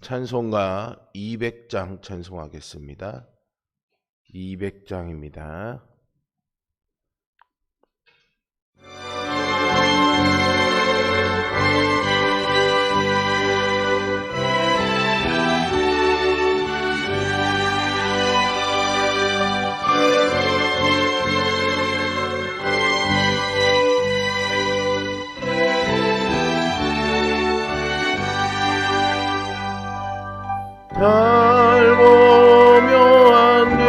찬송가 200장 찬송하겠습니다. 200장입니다. 달고 묘한 그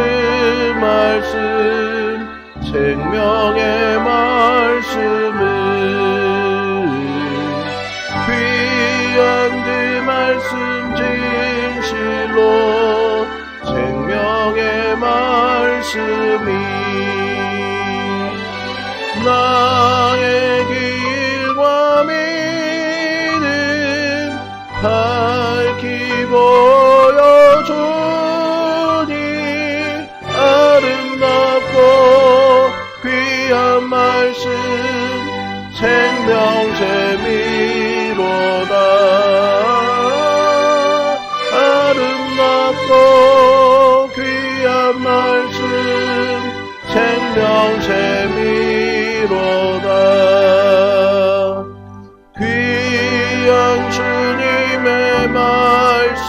말씀 생명의 말씀은 귀한 그 말씀 진실로 생명의 말씀이 나 밝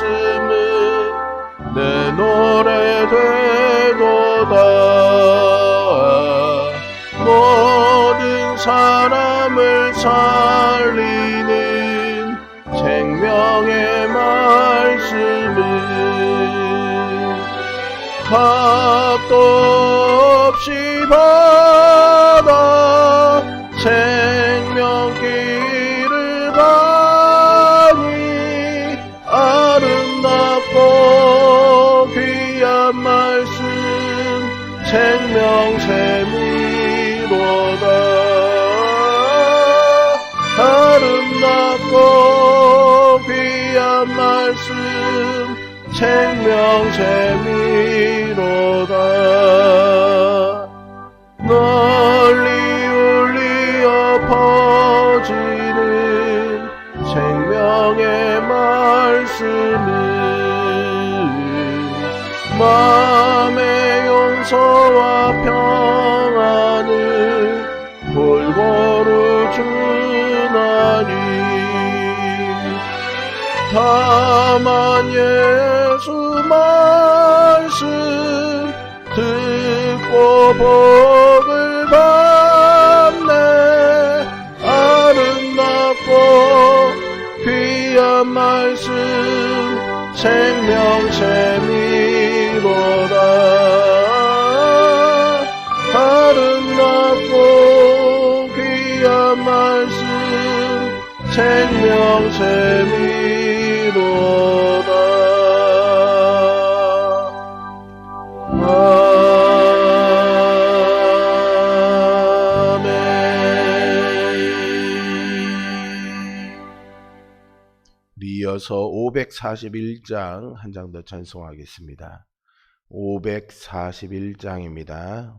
말씀은 내 노래 되도다. 모든 사람을 살리는 생명의 말씀은 값도 없이 받 귀한 말씀 생 복을 받네. 아름답고 귀한 말씀 생명샘이로다. 아름답고 귀한 말씀 생명샘이로다 541장 한 장더 찬송하겠습니다. 541장입니다.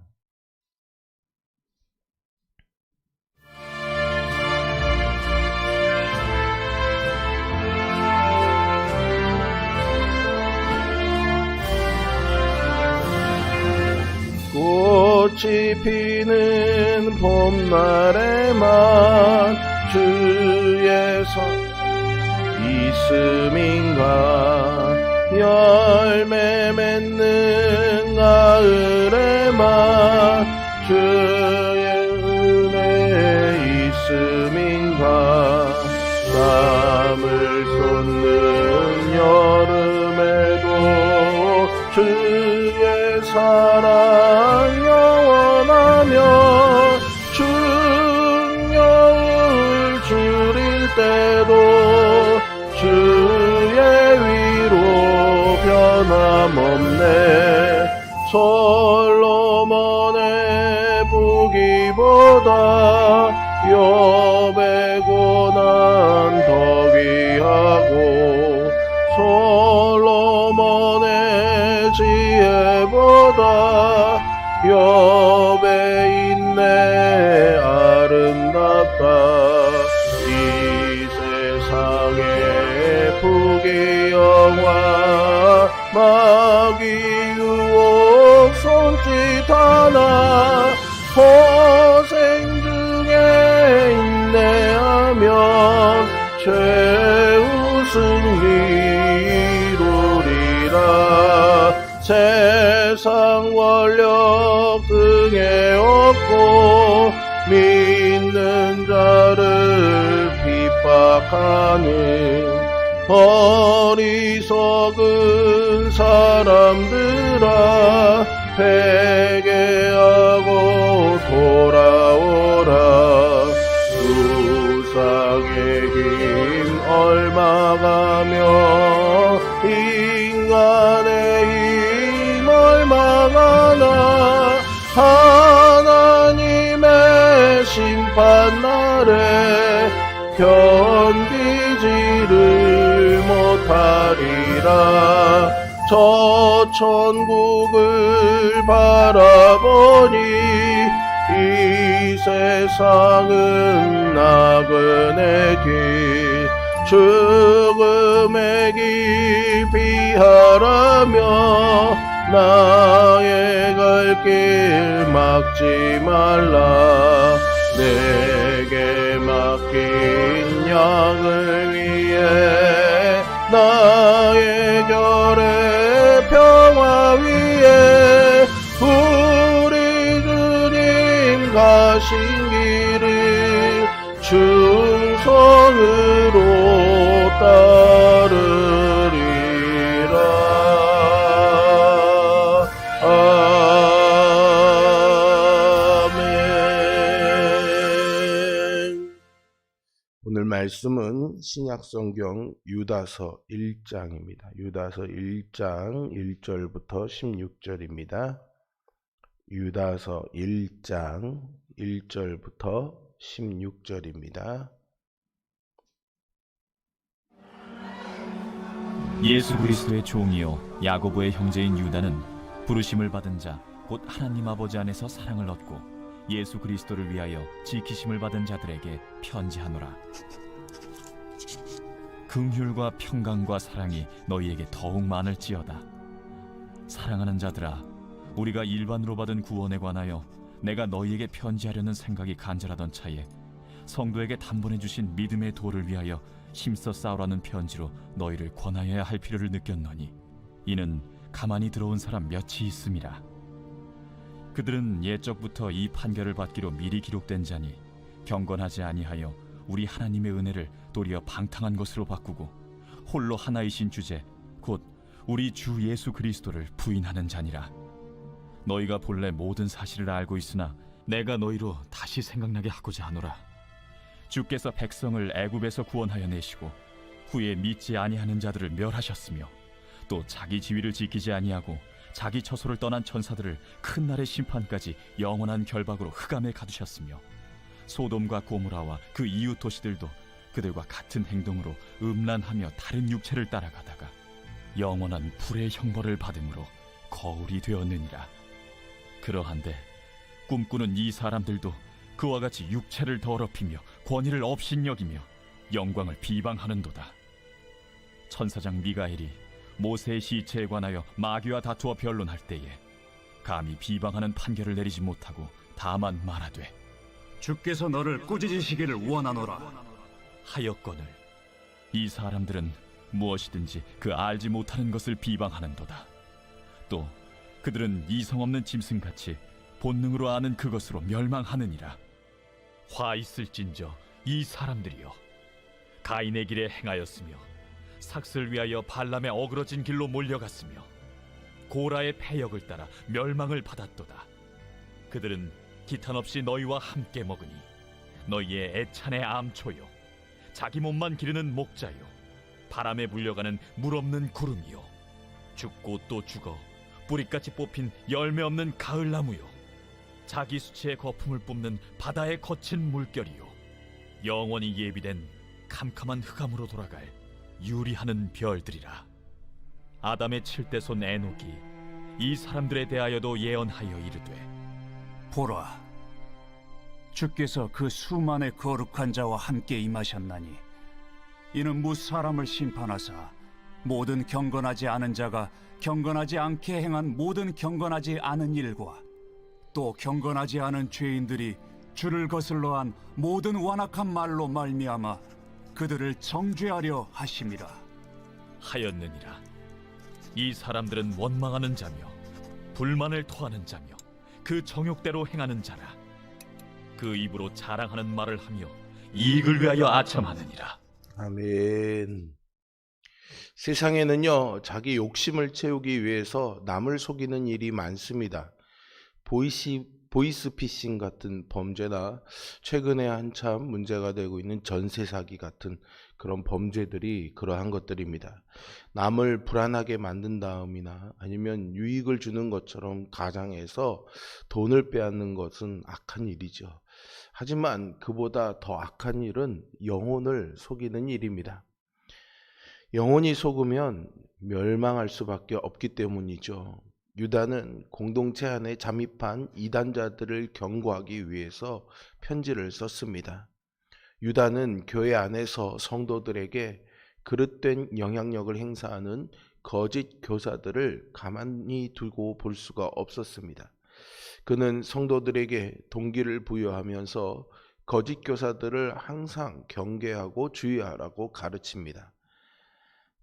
꽃이 피는 봄날에만 주의 서 있음인가? 열 열매 맺는 가을에만 주의 은혜 있음인가? 땀을 쏟는 여름에도 주의 사랑 영원하며 중력을 줄일 때 변함없네. 솔로몬의 부기보다 여배 고난 더 귀하고 솔로몬의 지혜보다 여 하는 어리석은 사람들아 회개하고 돌아오라. 우상의 힘 얼마가며 인간의 힘 얼마가나 하나님의 심판 날에 견디지를 못하리라. 저 천국을 바라보니 이 세상은 나그네 길. 죽음의 길 피하라며 나의 갈 길 막지 말라 내게 맡긴 양을 위해 나의 결의 평화 위에 우리 주님 가신 길을 충성으로 따르 말씀은 신약성경 유다서 1장입니다. 유다서 1장 1절부터 16절입니다. 유다서 1장 1절부터 16절입니다. 예수 그리스도의 종이요 야고보의 형제인 유다는 부르심을 받은 자 곧 하나님 아버지 안에서 사랑을 얻고 예수 그리스도를 위하여 지키심을 받은 자들에게 편지하노라. 긍휼과 평강과 사랑이 너희에게 더욱 많을지어다. 사랑하는 자들아, 우리가 일반으로 받은 구원에 관하여 내가 너희에게 편지하려는 생각이 간절하던 차에 성도에게 단번해 주신 믿음의 도를 위하여 힘써 싸우라는 편지로 너희를 권하여야 할 필요를 느꼈노니 이는 가만히 들어온 사람 몇이 있음이라 그들은 옛적부터 이 판결을 받기로 미리 기록된 자니 경건하지 아니하여 우리 하나님의 은혜를 도리어 방탕한 것으로 바꾸고 홀로 하나이신 주제 곧 우리 주 예수 그리스도를 부인하는 자니라. 너희가 본래 모든 사실을 알고 있으나 내가 너희로 다시 생각나게 하고자 하노라. 주께서 백성을 애굽에서 구원하여 내시고 후에 믿지 아니하는 자들을 멸하셨으며 또 자기 지위를 지키지 아니하고 자기 처소를 떠난 천사들을 큰 날의 심판까지 영원한 결박으로 흑암에 가두셨으며 소돔과 고무라와 그 이웃 도시들도 그들과 같은 행동으로 음란하며 다른 육체를 따라가다가 영원한 불의 형벌을 받음으로 거울이 되었느니라 그러한데 꿈꾸는 이 사람들도 그와 같이 육체를 더럽히며 권위를 업신여기며 영광을 비방하는도다. 천사장 미가엘이 모세의 시체에 관하여 마귀와 다투어 변론할 때에 감히 비방하는 판결을 내리지 못하고 다만 말하되 주께서 너를 꾸짖으시기를 원하노라. 하였거늘 이 사람들은 무엇이든지 그 알지 못하는 것을 비방하는도다. 또 그들은 이성 없는 짐승같이 본능으로 아는 그것으로 멸망하느니라 화 있을진저 이 사람들이여 가인의 길에 행하였으며 삭슬 위하여 발람의 어그러진 길로 몰려갔으며 고라의 패역을 따라 멸망을 받았도다 그들은 기탄 없이 너희와 함께 먹으니 너희의 애찬의 암초요. 자기 몸만 기르는 목자요. 바람에 물려가는 물 없는 구름이요. 죽고 또 죽어 뿌리같이 뽑힌 열매 없는 가을나무요. 자기 수치의 거품을 뿜는 바다의 거친 물결이요. 영원히 예비된 캄캄한 흑암으로 돌아갈 유리하는 별들이라. 아담의 칠대손 에녹이 이 사람들에 대하여도 예언하여 이르되 보라, 주께서 그 수만의 거룩한 자와 함께 임하셨나니 이는 무 사람을 심판하사 모든 경건하지 않은 자가 경건하지 않게 행한 모든 경건하지 않은 일과 또 경건하지 않은 죄인들이 주를 거슬러 한 모든 완악한 말로 말미암아 그들을 정죄하려 하심이라. 하였느니라 이 사람들은 원망하는 자며 불만을 토하는 자며 그 정욕대로 행하는 자라 그 입으로 자랑하는 말을 하며 이익을 위하여 아첨하느니라 아멘. 세상에는요, 자기 욕심을 채우기 위해서 남을 속이는 일이 많습니다. 보이시, 보이스피싱 같은 범죄나 최근에 한참 문제가 되고 있는 전세 사기 같은 그런 범죄들이 그러한 것들입니다. 남을 불안하게 만든 다음이나 아니면 유익을 주는 것처럼 가장해서 돈을 빼앗는 것은 악한 일이죠. 하지만 그보다 더 악한 일은 영혼을 속이는 일입니다. 영혼이 속으면 멸망할 수밖에 없기 때문이죠. 유다는 공동체 안에 잠입한 이단자들을 경고하기 위해서 편지를 썼습니다. 유다는 교회 안에서 성도들에게 그릇된 영향력을 행사하는 거짓 교사들을 가만히 두고 볼 수가 없었습니다. 그는 성도들에게 동기를 부여하면서 거짓 교사들을 항상 경계하고 주의하라고 가르칩니다.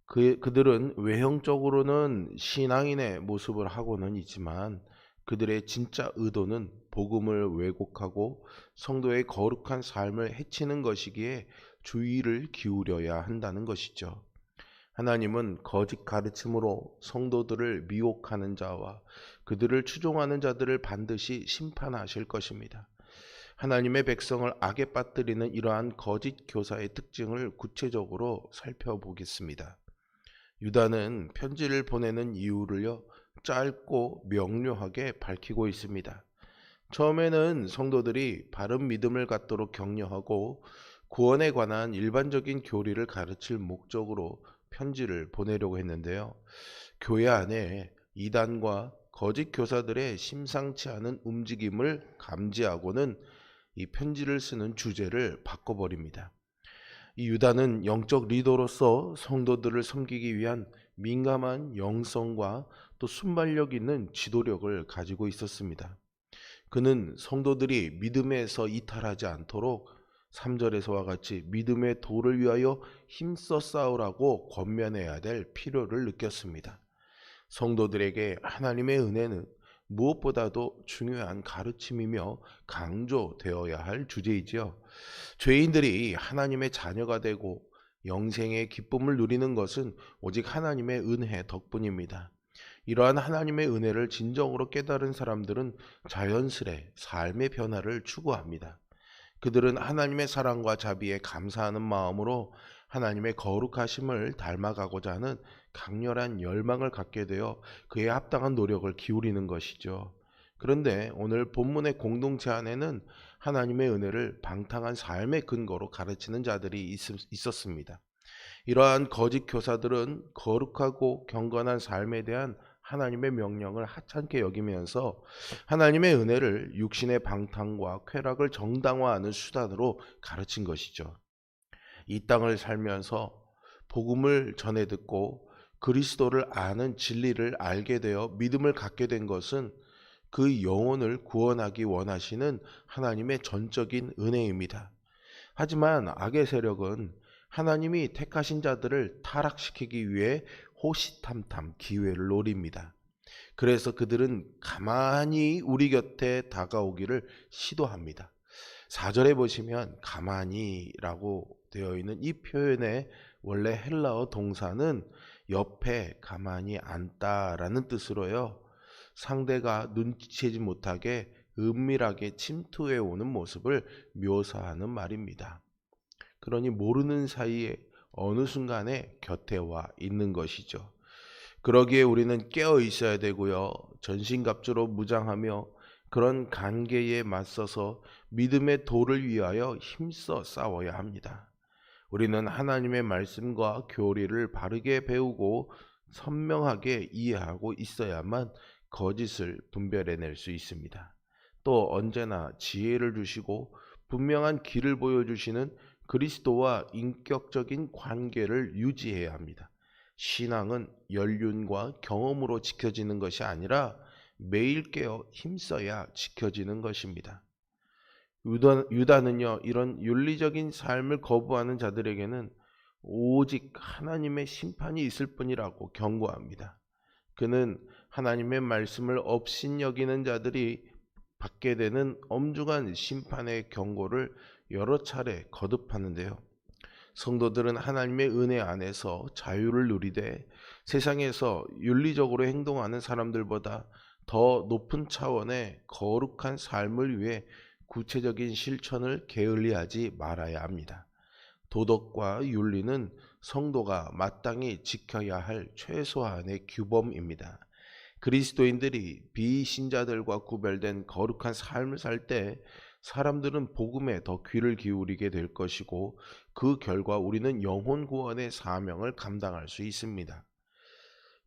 그, 그들은 외형적으로는 신앙인의 모습을 하고는 있지만 그들의 진짜 의도는 복음을 왜곡하고 성도의 거룩한 삶을 해치는 것이기에 주의를 기울여야 한다는 것이죠. 하나님은 거짓 가르침으로 성도들을 미혹하는 자와 그들을 추종하는 자들을 반드시 심판하실 것입니다. 하나님의 백성을 악에 빠뜨리는 이러한 거짓 교사의 특징을 구체적으로 살펴보겠습니다. 유다는 편지를 보내는 이유를요, 짧고 명료하게 밝히고 있습니다. 처음에는 성도들이 바른 믿음을 갖도록 격려하고 구원에 관한 일반적인 교리를 가르칠 목적으로 편지를 보내려고 했는데요. 교회 안에 이단과 거짓 교사들의 심상치 않은 움직임을 감지하고는 이 편지를 쓰는 주제를 바꿔버립니다. 이 유다는 영적 리더로서 성도들을 섬기기 위한 민감한 영성과 또 순발력 있는 지도력을 가지고 있었습니다. 그는 성도들이 믿음에서 이탈하지 않도록 3절에서와 같이 믿음의 도를 위하여 힘써 싸우라고 권면해야 될 필요를 느꼈습니다. 성도들에게 하나님의 은혜는 무엇보다도 중요한 가르침이며 강조되어야 할 주제이지요. 죄인들이 하나님의 자녀가 되고 영생의 기쁨을 누리는 것은 오직 하나님의 은혜 덕분입니다. 이러한 하나님의 은혜를 진정으로 깨달은 사람들은 자연스레 삶의 변화를 추구합니다. 그들은 하나님의 사랑과 자비에 감사하는 마음으로 하나님의 거룩하심을 닮아가고자 하는 강렬한 열망을 갖게 되어 그에 합당한 노력을 기울이는 것이죠. 그런데 오늘 본문의 공동체 안에는 하나님의 은혜를 방탕한 삶의 근거로 가르치는 자들이 있, 었습니다 이러한 거짓 교사들은 거룩하고 경건한 삶에 대한 하나님의 명령을 하찮게 여기면서 하나님의 은혜를 육신의 방탕과 쾌락을 정당화하는 수단으로 가르친 것이죠. 이 땅을 살면서 복음을 전해 듣고 그리스도를 아는 진리를 알게 되어 믿음을 갖게 된 것은 그 영혼을 구원하기 원하시는 하나님의 전적인 은혜입니다. 하지만 악의 세력은 하나님이 택하신 자들을 타락시키기 위해 호시탐탐 기회를 노립니다. 그래서 그들은 가만히 우리 곁에 다가오기를 시도합니다. 4절에 보시면 가만히라고 되어 있는 이 표현의 원래 헬라어 동사는 옆에 가만히 앉다라는 뜻으로요. 상대가 눈치채지 못하게 은밀하게 침투해 오는 모습을 묘사하는 말입니다. 그러니 모르는 사이에 어느 순간에 곁에 와 있는 것이죠. 그러기에 우리는 깨어 있어야 되고요. 전신갑주로 무장하며 그런 관계에 맞서서 믿음의 도를 위하여 힘써 싸워야 합니다. 우리는 하나님의 말씀과 교리를 바르게 배우고 선명하게 이해하고 있어야만 거짓을 분별해낼 수 있습니다. 또 언제나 지혜를 주시고 분명한 길을 보여주시는 그리스도와 인격적인 관계를 유지해야 합니다. 신앙은 연륜과 경험으로 지켜지는 것이 아니라 매일 깨어 힘써야 지켜지는 것입니다. 유다, 유다 는요, 이런 윤리적인 삶을 거부하는 자들에게는 오직 하나님의 심판이 있을 뿐이라고 경고합니다. 그는 하나님의 말씀을 업신여기는 자들이 받게 되는 엄중한 심판의 경고를 여러 차례 거듭하는데요. 성도들은 하나님의 은혜 안에서 자유를 누리되 세상에서 윤리적으로 행동하는 사람들보다 더 높은 차원의 거룩한 삶을 위해 구체적인 실천을 게을리하지 말아야 합니다. 도덕과 윤리는 성도가 마땅히 지켜야 할 최소한의 규범입니다. 그리스도인들이 비신자들과 구별된 거룩한 삶을 살 때 사람들은 복음에 더 귀를 기울이게 될 것이고 그 결과 우리는 영혼 구원의 사명을 감당할 수 있습니다.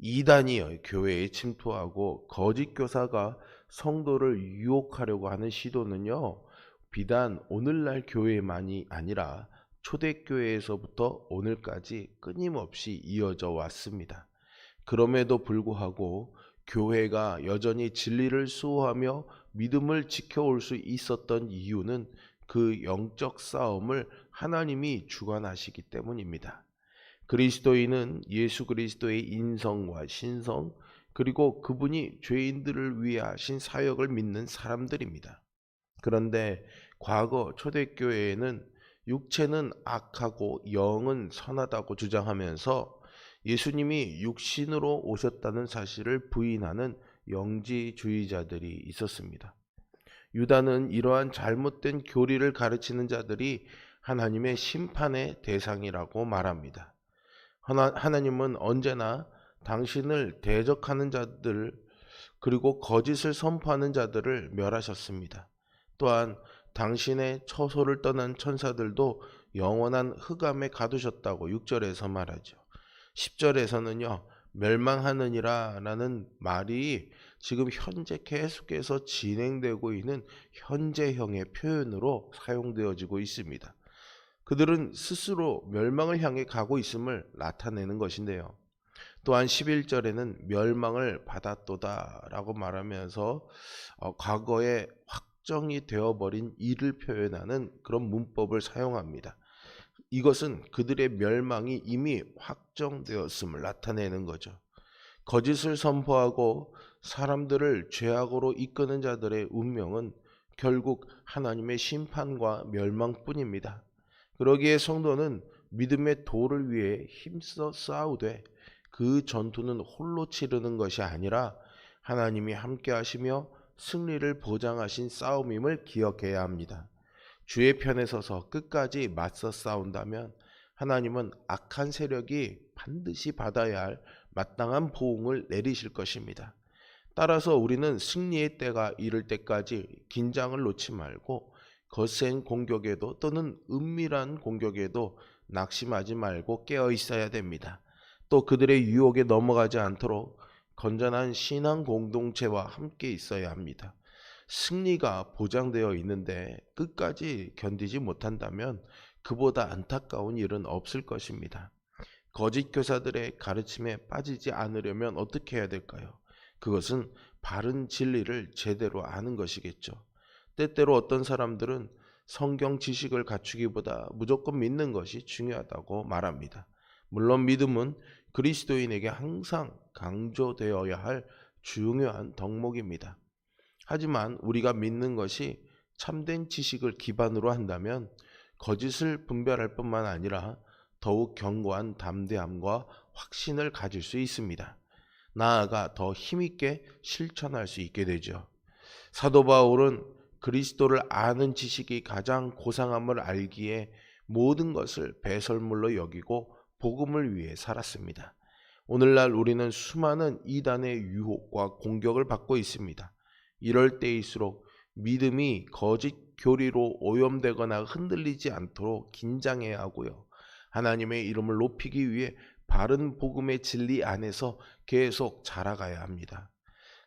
이단이 교회에 침투하고 거짓 교사가 성도를 유혹하려고 하는 시도는요. 비단 오늘날 교회만이 아니라 초대교회에서부터 오늘까지 끊임없이 이어져 왔습니다. 그럼에도 불구하고 교회가 여전히 진리를 수호하며 믿음을 지켜올 수 있었던 이유는 그 영적 싸움을 하나님이 주관하시기 때문입니다. 그리스도인은 예수 그리스도의 인성과 신성 그리고 그분이 죄인들을 위해 하신 사역을 믿는 사람들입니다. 그런데 과거 초대교회에는 육체는 악하고 영은 선하다고 주장하면서 예수님이 육신으로 오셨다는 사실을 부인하는 영지주의자들이 있었습니다. 유다는 이러한 잘못된 교리를 가르치는 자들이 하나님의 심판의 대상이라고 말합니다. 하나, 하나 님은 언제나 당신을 대적하는 자들 그리고 거짓을 선포하는 자들을 멸하셨습니다. 또한 당신의 처소를 떠난 천사들도 영원한 흑암에 가두셨다고 6절에서 말하죠. 10절에서는요. 멸망하느니라 라는 말이 지금 현재 계속해서 진행되고 있는 현재형의 표현으로 사용되어지고 있습니다. 그들은 스스로 멸망을 향해 가고 있음을 나타내는 것인데요. 또한 11절에는 멸망을 받았도다 라고 말하면서 어, 과거에 확정이 되어버린 일을 표현하는 그런 문법을 사용합니다. 이것은 그들의 멸망이 이미 확정되었음을 나타내는 거죠. 거짓을 선포하고 사람들을 죄악으로 이끄는 자들의 운명은 결국 하나님의 심판과 멸망뿐입니다. 그러기에 성도는 믿음의 도를 위해 힘써 싸우되 그 전투는 홀로 치르는 것이 아니라 하나님이 함께 하시며 승리를 보장하신 싸움임을 기억해야 합니다. 주의 편에 서서 끝까지 맞서 싸운다면 하나님은 악한 세력이 반드시 받아야 할 마땅한 보응을 내리실 것입니다. 따라서 우리는 승리의 때가 이를 때까지 긴장을 놓지 말고 거센 공격에도 또는 은밀한 공격에도 낙심하지 말고 깨어 있어야 됩니다. 또 그들의 유혹에 넘어가지 않도록 건전한 신앙 공동체와 함께 있어야 합니다. 승리가 보장되어 있는데 끝까지 견디지 못한다면 그보다 안타까운 일은 없을 것입니다. 거짓 교사들의 가르침에 빠지지 않으려면 어떻게 해야 될까요? 그것은 바른 진리를 제대로 아는 것이겠죠. 때때로 어떤 사람들은 성경 지식을 갖추기보다 무조건 믿는 것이 중요하다고 말합니다. 물론 믿음은 그리스도인에게 항상 강조되어야 할 중요한 덕목입니다. 하지만 우리가 믿는 것이 참된 지식을 기반으로 한다면 거짓을 분별할 뿐만 아니라 더욱 견고한 담대함과 확신을 가질 수 있습니다. 나아가 더 힘있게 실천할 수 있게 되죠. 사도 바울은 그리스도를 아는 지식이 가장 고상함을 알기에 모든 것을 배설물로 여기고 복음을 위해 살았습니다. 오늘날 우리는 수많은 이단의 유혹과 공격을 받고 있습니다. 이럴 때일수록 믿음이 거짓 교리로 오염되거나 흔들리지 않도록 긴장해야 하고요. 하나님의 이름을 높이기 위해 바른 복음의 진리 안에서 계속 자라가야 합니다.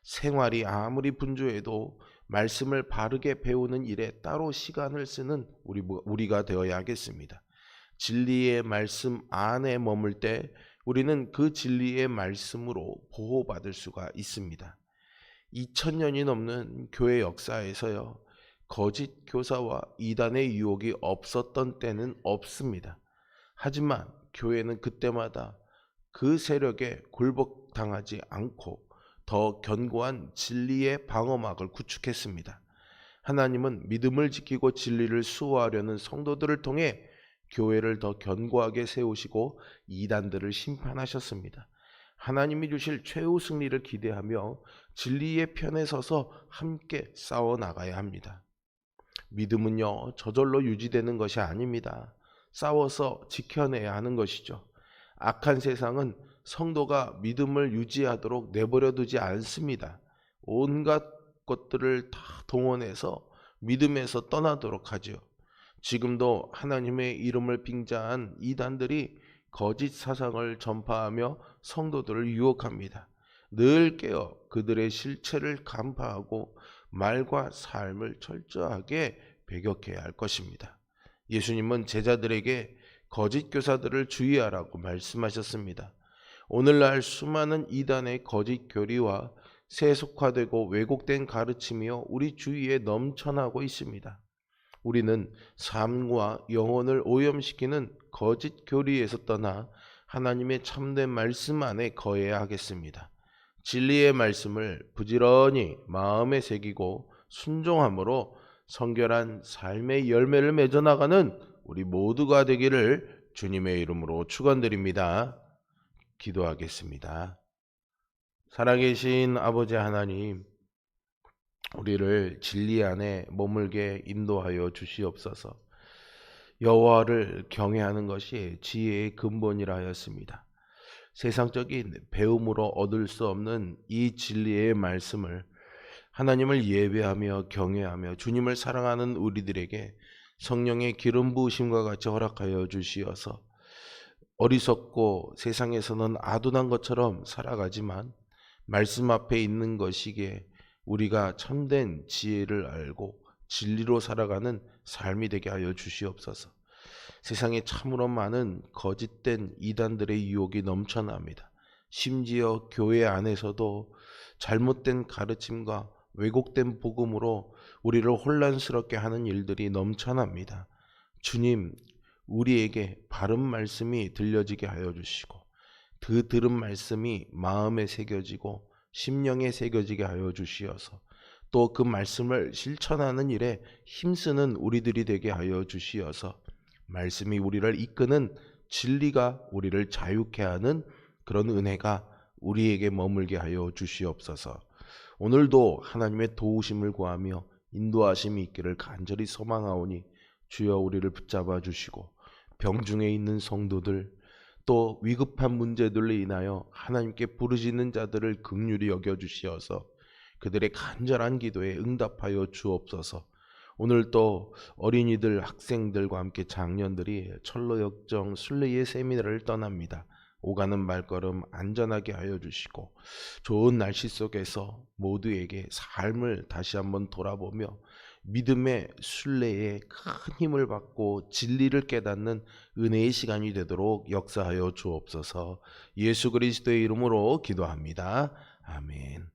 생활이 아무리 분주해도 말씀을 바르게 배우는 일에 따로 시간을 쓰는 우리, 우리가 되어야 하겠습니다. 진리의 말씀 안에 머물 때 우리는 그 진리의 말씀으로 보호받을 수가 있습니다. 2000년이 넘는 교회 역사에서요, 거짓 교사와 이단의 유혹이 없었던 때는 없습니다. 하지만 교회는 그때마다 그 세력에 굴복당하지 않고 더 견고한 진리의 방어막을 구축했습니다. 하나님은 믿음을 지키고 진리를 수호하려는 성도들을 통해 교회를 더 견고하게 세우시고 이단들을 심판하셨습니다. 하나님이 주실 최후 승리를 기대하며 진리의 편에 서서 함께 싸워 나가야 합니다. 믿음은요, 저절로 유지되는 것이 아닙니다. 싸워서 지켜내야 하는 것이죠. 악한 세상은 성도가 믿음을 유지하도록 내버려 두지 않습니다. 온갖 것들을 다 동원해서 믿음에서 떠나도록 하지요. 지금도 하나님의 이름을 빙자한 이단들이 거짓 사상을 전파하며 성도들을 유혹합니다. 늘 깨어 그들의 실체를 간파하고 말과 삶을 철저하게 배격해야 할 것입니다. 예수님은 제자들에게 거짓 교사들을 주의하라고 말씀하셨습니다. 오늘날 수많은 이단의 거짓 교리와 세속화되고 왜곡된 가르침이요 우리 주위에 넘쳐나고 있습니다. 우리는 삶과 영혼을 오염시키는 거짓 교리에서 떠나 하나님의 참된 말씀 안에 거해야 하겠습니다. 진리의 말씀을 부지런히 마음에 새기고 순종함으로 성결한 삶의 열매를 맺어 나가는 우리 모두가 되기를 주님의 이름으로 축원드립니다. 기도하겠습니다. 살아계신 아버지 하나님, 우리를 진리 안에 머물게 인도하여 주시옵소서. 여호와를 경외하는 것이 지혜의 근본이라 하였습니다. 세상적인 배움으로 얻을 수 없는 이 진리의 말씀을 하나님을 예배하며 경외하며 주님을 사랑하는 우리들에게 성령의 기름 부으심과 같이 허락하여 주시어서 어리석고 세상에서는 아둔한 것처럼 살아가지만 말씀 앞에 있는 것이기에 우리가 참된 지혜를 알고 진리로 살아가는 삶이 되게 하여 주시옵소서. 세상에 참으로 많은 거짓된 이단들의 유혹이 넘쳐납니다. 심지어 교회 안에서도 잘못된 가르침과 왜곡된 복음으로 우리를 혼란스럽게 하는 일들이 넘쳐납니다. 주님, 우리에게 바른 말씀이 들려지게 하여 주시고 그 들은 말씀이 마음에 새겨지고 심령에 새겨지게 하여 주시어서 또 그 말씀을 실천하는 일에 힘쓰는 우리들이 되게 하여 주시어서 말씀이 우리를 이끄는 진리가 우리를 자유케 하는 그런 은혜가 우리에게 머물게 하여 주시옵소서. 오늘도 하나님의 도우심을 구하며 인도하심이 있기를 간절히 소망하오니 주여 우리를 붙잡아 주시고 병중에 있는 성도들 또 위급한 문제들로 인하여 하나님께 부르짖는 자들을 극률히 여겨 주시어서 그들의 간절한 기도에 응답하여 주옵소서. 오늘 또 어린이들, 학생들과 함께 장년들이 철로역정 순례의 세미나를 떠납니다. 오가는 말걸음 안전하게 하여 주시고 좋은 날씨 속에서 모두에게 삶을 다시 한번 돌아보며 믿음의 순례에 큰 힘을 받고 진리를 깨닫는 은혜의 시간이 되도록 역사하여 주옵소서. 예수 그리스도의 이름으로 기도합니다. 아멘.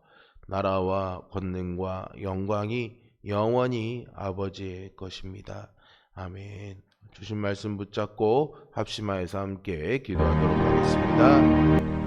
나라와 권능과 영광이 영원히 아버지의 것입니다. 아멘. 주신 말씀 붙잡고 합심하여서 함께 기도하도록 하겠습니다.